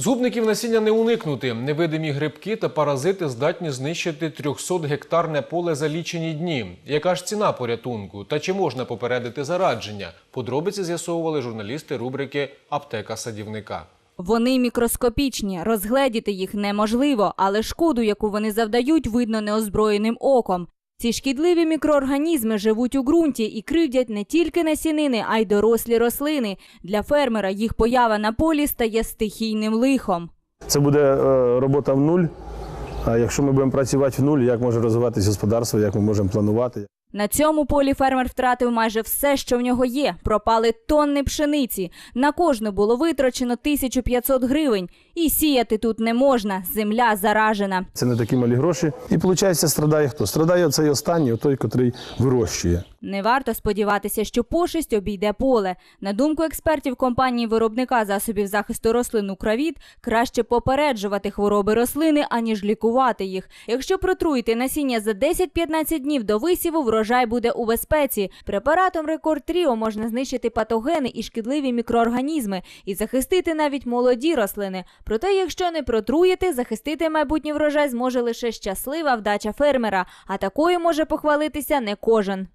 Згубників насіння не уникнути. Невидимі грибки та паразити здатні знищити 300 гектарне поле за лічені дні. Яка ж ціна порятунку? Та чи можна попередити зарадження? Подробиці з'ясовували журналісти рубрики Аптека садівника. Вони мікроскопічні, розгледіти їх неможливо, але шкоду, яку вони завдають, видно неозброєним оком. Ці шкідливі мікроорганізми живуть у ґрунті і кривдять не тільки насінини, а й дорослі рослини. Для фермера їх поява на полі стає стихійним лихом. Це буде е, робота в нуль. А якщо ми будемо працювати в нуль, як може розвиватися господарство, як ми можемо планувати? На цьому полі фермер втратив майже все, що в нього є. Пропали тонни пшениці. На кожну було витрачено 1500 гривень. І сіяти тут не можна. Земля заражена. Це не такі малі гроші. І виходить, страдає хто? Страдає цей останній, той, котрий вирощує. Не варто сподіватися, що пошесть обійде поле. На думку експертів компанії виробника засобів захисту рослин «Укравіт», краще попереджувати хвороби рослини, аніж лікувати їх. Якщо протруїти насіння за 10-15 днів до висіву, врожай буде у безпеці. Препаратом Рекорд Тріо можна знищити патогени і шкідливі мікроорганізми і захистити навіть молоді рослини. Проте, якщо не протруїти, захистити майбутній врожай зможе лише щаслива вдача фермера, а такою може похвалитися не кожен.